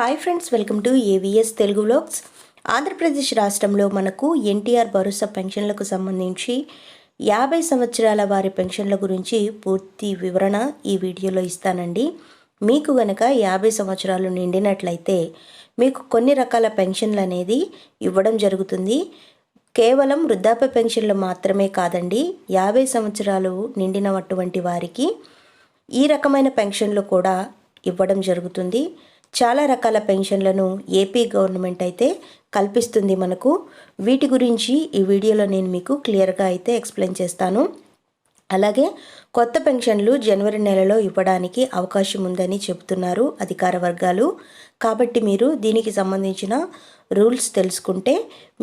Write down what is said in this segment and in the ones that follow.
Hi friends welcome to AVS Telugu vlogs Andhra Pradesh రాష్ట్రంలో మనకు ఎన్టీఆర్ భరోసా పెన్షన్లకు సంబంధించి యాభై సంవత్సరాల వారి పెన్షన్ల గురించి పూర్తి వివరణ ఈ వీడియోలో ఇస్తానండి. మీకు గనక యాభై సంవత్సరాలు నిండినట్లయితే మీకు కొన్ని రకాల పెన్షన్లు అనేది ఇవ్వడం జరుగుతుంది. కేవలం వృద్ధాప్య పెన్షన్లు మాత్రమే కాదండి యాభై సంవత్సరాలు నిండినటువంటి వారికి ఈ రకమైన పెన్షన్లు కూడా ఇవ్వడం జరుగుతుంది. చాలా రకాల పెన్షన్లను ఏపీ గవర్నమెంట్ అయితే కల్పిస్తుంది మనకు. వీటి గురించి ఈ వీడియోలో నేను మీకు క్లియర్గా అయితే ఎక్స్ప్లెయిన్ చేస్తాను. అలాగే కొత్త పెన్షన్లు జనవరి నెలలో ఇవ్వడానికి అవకాశం ఉందని చెబుతున్నారు అధికార వర్గాలు. కాబట్టి మీరు దీనికి సంబంధించిన రూల్స్ తెలుసుకుంటే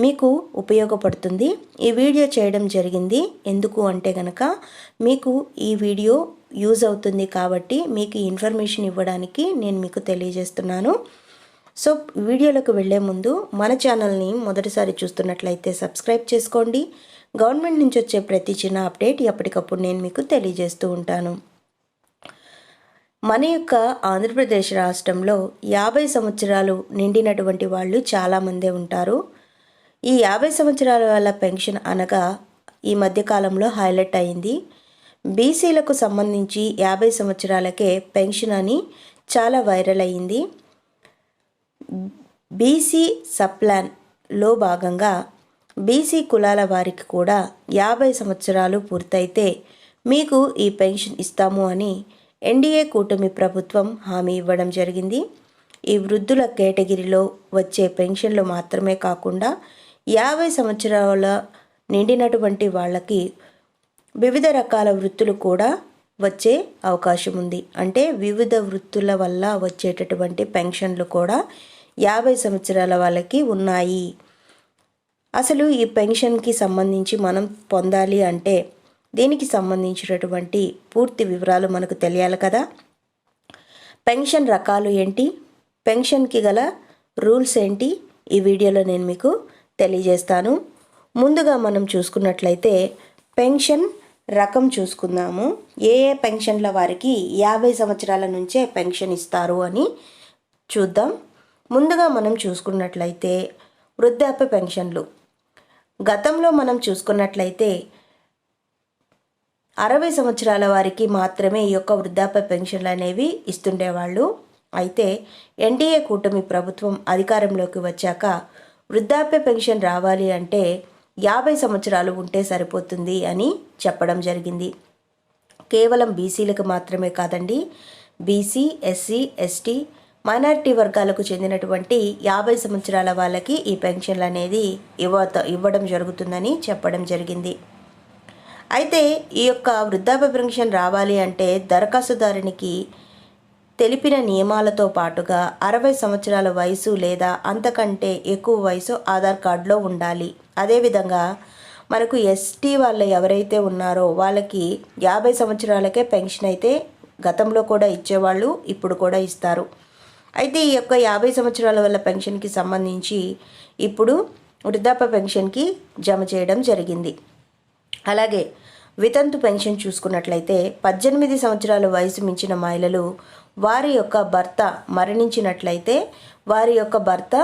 మీకు ఉపయోగపడుతుంది. ఈ వీడియో చేయడం జరిగింది. ఎందుకు అంటే కనుక మీకు ఈ వీడియో యూజ్ అవుతుంది కాబట్టి మీకు ఇన్ఫర్మేషన్ ఇవ్వడానికి నేను మీకు తెలియజేస్తున్నాను. సో వీడియోలకు వెళ్ళే ముందు మన ఛానల్ని మొదటిసారి చూస్తున్నట్లయితే సబ్స్క్రైబ్ చేసుకోండి. గవర్నమెంట్ నుంచి వచ్చే ప్రతి చిన్న అప్డేట్ ఎప్పటికప్పుడు నేను మీకు తెలియజేస్తూ ఉంటాను. మన యొక్క ఆంధ్రప్రదేశ్ రాష్ట్రంలో యాభై సంవత్సరాలు నిండినటువంటి వాళ్ళు చాలామందే ఉంటారు. ఈ యాభై సంవత్సరాల వాళ్ళ పెన్షన్ అనగా ఈ మధ్యకాలంలో హైలైట్ అయింది. బీసీలకు సంబంధించి యాభై సంవత్సరాలకే పెన్షన్ అని చాలా వైరల్ అయింది. బీసీ సప్లాన్లో భాగంగా బీసీ కులాల వారికి కూడా యాభై సంవత్సరాలు పూర్తయితే మీకు ఈ పెన్షన్ ఇస్తాము అని ఎన్డీఏ కూటమి ప్రభుత్వం హామీ ఇవ్వడం జరిగింది. ఈ వృద్ధుల కేటగిరీలో వచ్చే పెన్షన్లు మాత్రమే కాకుండా యాభై సంవత్సరాల నిండినటువంటి వాళ్ళకి వివిధ రకాల వృత్తులు కూడా వచ్చే అవకాశం ఉంది. అంటే వివిధ వృత్తుల వల్ల వచ్చేటటువంటి పెన్షన్లు కూడా యాభై సంవత్సరాల వాళ్ళకి ఉన్నాయి. అసలు ఈ పెన్షన్కి సంబంధించి మనం పొందాలి అంటే దీనికి సంబంధించినటువంటి పూర్తి వివరాలు మనకు తెలియాలి కదా? పెన్షన్ రకాలు ఏంటి? పెన్షన్కి గల రూల్స్ ఏంటి? ఈ వీడియోలో నేను మీకు తెలియజేస్తాను. ముందుగా మనం చూసుకున్నట్లయితే పెన్షన్ రకం చూసుకుందాము. ఏ ఏ పెన్షన్ల వారికి యాభై సంవత్సరాల నుంచే పెన్షన్ ఇస్తారు అని చూద్దాం. ముందుగా మనం చూసుకున్నట్లయితే వృద్ధాప్య పెన్షన్లు. గతంలో మనం చూసుకున్నట్లయితే అరవై సంవత్సరాల వారికి మాత్రమే ఈ యొక్క వృద్ధాప్య పెన్షన్లు అనేవి ఇస్తుండేవాళ్ళు. అయితే ఎన్డీఏ కూటమి ప్రభుత్వం అధికారంలోకి వచ్చాక వృద్ధాప్య పెన్షన్ రావాలి అంటే యాభై సంవత్సరాలు ఉంటే సరిపోతుంది అని చెప్పడం జరిగింది. కేవలం బీసీలకు మాత్రమే కాదండి. బీసీ ఎస్సీ ఎస్టీ మైనారిటీ వర్గాలకు చెందినటువంటి యాభై సంవత్సరాల వాళ్ళకి ఈ పెన్షన్లు అనేది ఇవ్వ ఇవ్వడం జరుగుతుందని చెప్పడం జరిగింది. అయితే ఈ యొక్క వృద్ధాప్య పెన్షన్ రావాలి అంటే దరఖాస్తుదారునికి తెలిపిన నియమాలతో పాటుగా అరవై సంవత్సరాల వయసు లేదా అంతకంటే ఎక్కువ వయసు ఆధార్ కార్డులో ఉండాలి. అదేవిధంగా మనకు ఎస్టీ వాళ్ళు ఎవరైతే ఉన్నారో వాళ్ళకి యాభై సంవత్సరాలకే పెన్షన్ అయితే గతంలో కూడా ఇచ్చేవాళ్ళు ఇప్పుడు కూడా ఇస్తారు. అయితే ఈ యొక్క యాభై సంవత్సరాల వల్ల పెన్షన్కి సంబంధించి ఇప్పుడు వృద్ధాప్య పెన్షన్కి జమ చేయడం జరిగింది. అలాగే వితంతు పెన్షన్ చూసుకున్నట్లయితే పద్దెనిమిది సంవత్సరాల వయసు మించిన మహిళలు వారి యొక్క భర్త మరణించినట్లయితే వారి యొక్క భర్త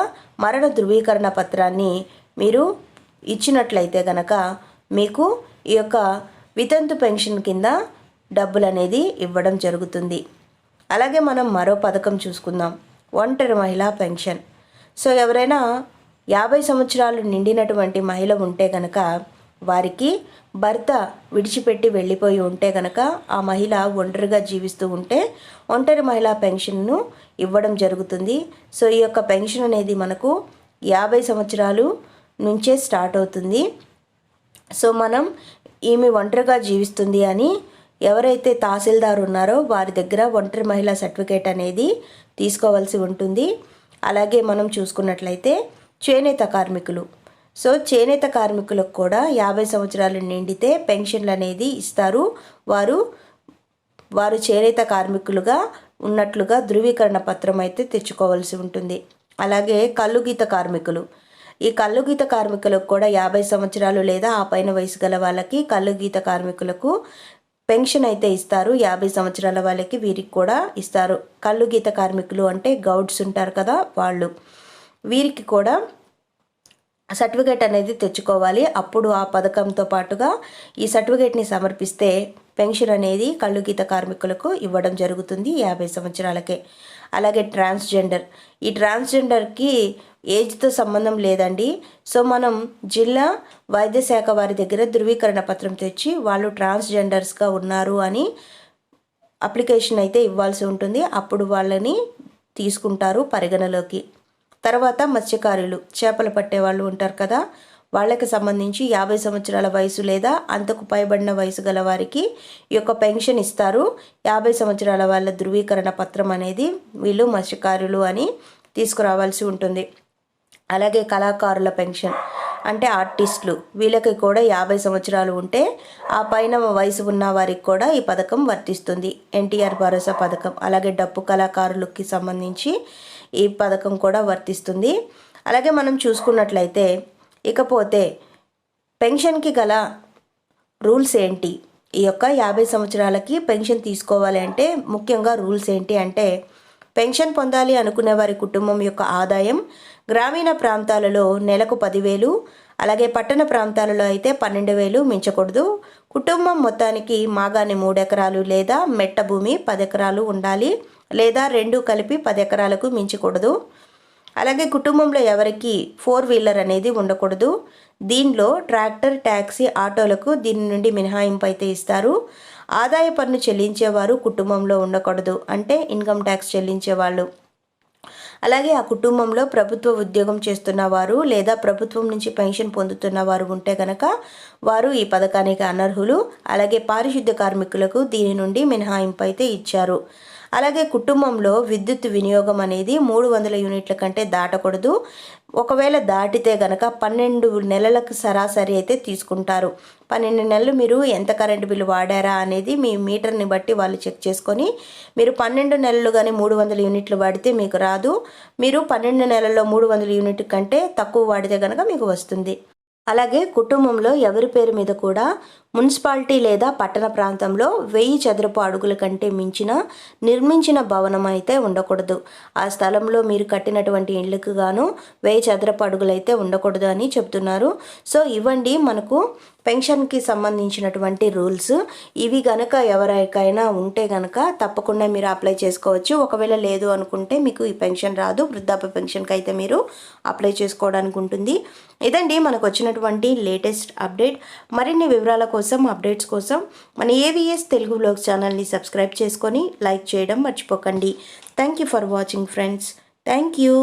మరణ ధృవీకరణ పత్రాన్ని మీరు ఇచ్చినట్లయితే గనక మీకు ఈ యొక్క వితంతు పెన్షన్ కింద డబ్బులు అనేది ఇవ్వడం జరుగుతుంది. అలాగే మనం మరో పథకం చూసుకుందాం. ఒంటరి మహిళా పెన్షన్. సో ఎవరైనా యాభై సంవత్సరాలు నిండినటువంటి మహిళ ఉంటే కనుక వారికి భర్త విడిచిపెట్టి వెళ్ళిపోయి ఉంటే కనుక ఆ మహిళ ఒంటరిగా జీవిస్తూ ఉంటే ఒంటరి మహిళా పెన్షన్ను ఇవ్వడం జరుగుతుంది. సో ఈ యొక్క పెన్షన్ అనేది మనకు యాభై సంవత్సరాలు నుంచే స్టార్ట్ అవుతుంది. సో మనం ఈమె ఒంటరిగా జీవిస్తుంది అని ఎవరైతే తహసీల్దార్ ఉన్నారో వారి దగ్గర ఒంటరి మహిళా సర్టిఫికేట్ అనేది తీసుకోవాల్సి ఉంటుంది. అలాగే మనం చూసుకున్నట్లయితే చేనేత కార్మికులు. సో చేనేత కార్మికులకు కూడా యాభై సంవత్సరాలు నిండితే పెన్షన్లు అనేది ఇస్తారు. వారు వారు చేనేత కార్మికులుగా ఉన్నట్లుగా ధృవీకరణ పత్రం అయితే తెచ్చుకోవాల్సి ఉంటుంది. అలాగే కళ్ళుగీత కార్మికులు. ఈ కళ్ళుగీత కార్మికులకు కూడా యాభై సంవత్సరాలు లేదా ఆ పైన వయసు గల వాళ్ళకి కళ్ళుగీత కార్మికులకు పెన్షన్ అయితే ఇస్తారు. యాభై సంవత్సరాల వాళ్ళకి వీరికి కూడా ఇస్తారు. కళ్ళు గీత కార్మికులు అంటే గౌడ్స్ ఉంటారు కదా వాళ్ళు. వీరికి కూడా సర్టిఫికేట్ అనేది తెచ్చుకోవాలి. అప్పుడు ఆ పథకంతో పాటుగా ఈ సర్టిఫికేట్ని సమర్పిస్తే పెన్షన్ అనేది కళ్ళు గీత కార్మికులకు ఇవ్వడం జరుగుతుంది యాభై సంవత్సరాలకే. అలాగే ట్రాన్స్జెండర్. ఈ ట్రాన్స్జెండర్కి ఏజ్తో సంబంధం లేదండి. సో మనం జిల్లా వైద్య శాఖ వారి దగ్గర ధృవీకరణ పత్రం తెచ్చి వాళ్ళు ట్రాన్స్జెండర్స్గా ఉన్నారు అని అప్లికేషన్ అయితే ఇవ్వాల్సి ఉంటుంది. అప్పుడు వాళ్ళని తీసుకుంటారు పరిగణలోకి. తర్వాత మత్స్యకారులు చేపలు పట్టే వాళ్ళు ఉంటారు కదా. వాళ్ళకి సంబంధించి యాభై సంవత్సరాల వయసు లేదా అంతకు పైబడిన వయసు గల వారికి ఈ యొక్క పెన్షన్ ఇస్తారు. యాభై సంవత్సరాల వాళ్ళ ధృవీకరణ పత్రం అనేది వీళ్ళు మత్స్యకారులు అని తీసుకురావాల్సి ఉంటుంది. అలాగే కళాకారుల పెన్షన్. అంటే ఆర్టిస్టులు. వీళ్ళకి కూడా యాభై సంవత్సరాలు ఉంటే ఆ పైన వయసు ఉన్న వారికి కూడా ఈ పథకం వర్తిస్తుంది. ఎన్టీఆర్ భరోసా పథకం. అలాగే డప్పు కళాకారులకి సంబంధించి ఈ పథకం కూడా వర్తిస్తుంది. అలాగే మనం చూసుకున్నట్లయితే ఇకపోతే పెన్షన్కి గల రూల్స్ ఏంటి? ఈ యొక్క యాభై సంవత్సరాలకి పెన్షన్ తీసుకోవాలి అంటే ముఖ్యంగా రూల్స్ ఏంటి అంటే పెన్షన్ పొందాలి అనుకునే వారి కుటుంబం యొక్క ఆదాయం గ్రామీణ ప్రాంతాలలో నెలకు పదివేలు అలాగే పట్టణ ప్రాంతాలలో అయితే పన్నెండు వేలు మించకూడదు. కుటుంబం మొత్తానికి మాగాని మూడు ఎకరాలు లేదా మెట్ట భూమి పది ఎకరాలు ఉండాలి లేదా రెండు కలిపి పది ఎకరాలకు మించకూడదు. అలాగే కుటుంబంలో ఎవరికి ఫోర్ వీలర్ అనేది ఉండకూడదు. దీనిలో ట్రాక్టర్ ట్యాక్సీ ఆటోలకు దీని నుండి మినహాయింపు అయితే ఇస్తారు. ఆదాయ పన్ను చెల్లించేవారు కుటుంబంలో ఉండకూడదు అంటే ఇన్కమ్ ట్యాక్స్ చెల్లించేవాళ్ళు. అలాగే ఆ కుటుంబంలో ప్రభుత్వ ఉద్యోగం చేస్తున్న వారు లేదా ప్రభుత్వం నుంచి పెన్షన్ పొందుతున్న వారు ఉంటే కనుక వారు ఈ పథకానికి అనర్హులు. అలాగే పారిశుద్ధ్య కార్మికులకు దీని నుండి మినహాయింపు అయితే ఇచ్చారు. అలాగే కుటుంబంలో విద్యుత్ వినియోగం అనేది మూడు వందల యూనిట్ల కంటే దాటకూడదు. ఒకవేళ దాటితే గనక పన్నెండు నెలలకు సరాసరి అయితే తీసుకుంటారు. పన్నెండు నెలలు మీరు ఎంత కరెంటు బిల్లు వాడారా అనేది మీ మీటర్ని బట్టి వాళ్ళు చెక్ చేసుకొని మీరు పన్నెండు నెలలు కానీ మూడు వందల యూనిట్లు వాడితే మీకు రాదు. మీరు పన్నెండు నెలల్లో మూడు వందల యూనిట్ కంటే తక్కువ వాడితే కనుక మీకు వస్తుంది. అలాగే కుటుంబంలో ఎవరి పేరు మీద కూడా మున్సిపాలిటీ లేదా పట్టణ ప్రాంతంలో వెయ్యి చదరపు అడుగుల కంటే మించిన నిర్మించిన భవనం అయితే ఉండకూడదు. ఆ స్థలంలో మీరు కట్టినటువంటి ఇళ్ళకు గాను వెయ్యి చదరపు అడుగులు అయితే ఉండకూడదు అని చెప్తున్నారు. సో ఇవ్వండి. మనకు పెన్షన్కి సంబంధించినటువంటి రూల్స్. ఇవి గనక ఎవరికైనా ఉంటే గనక తప్పకుండా మీరు అప్లై చేసుకోవచ్చు. ఒకవేళ లేదు అనుకుంటే మీకు ఈ పెన్షన్ రాదు. వృద్ధాప్య పెన్షన్కి అయితే మీరు అప్లై చేసుకోవడానికి ఉంటుంది. ఇదండి మనకు వచ్చిన వచ్చినటువంటి లేటెస్ట్ అప్డేట్ మరిన్ని వివరాల కోసం అప్డేట్స్ కోసం మన ఏవిఎస్ తెలుగు బ్లాగ్ ఛానల్ని సబ్స్క్రైబ్ చేసుకొని లైక్ చేయడం మర్చిపోకండి. Thank you for watching friends thank you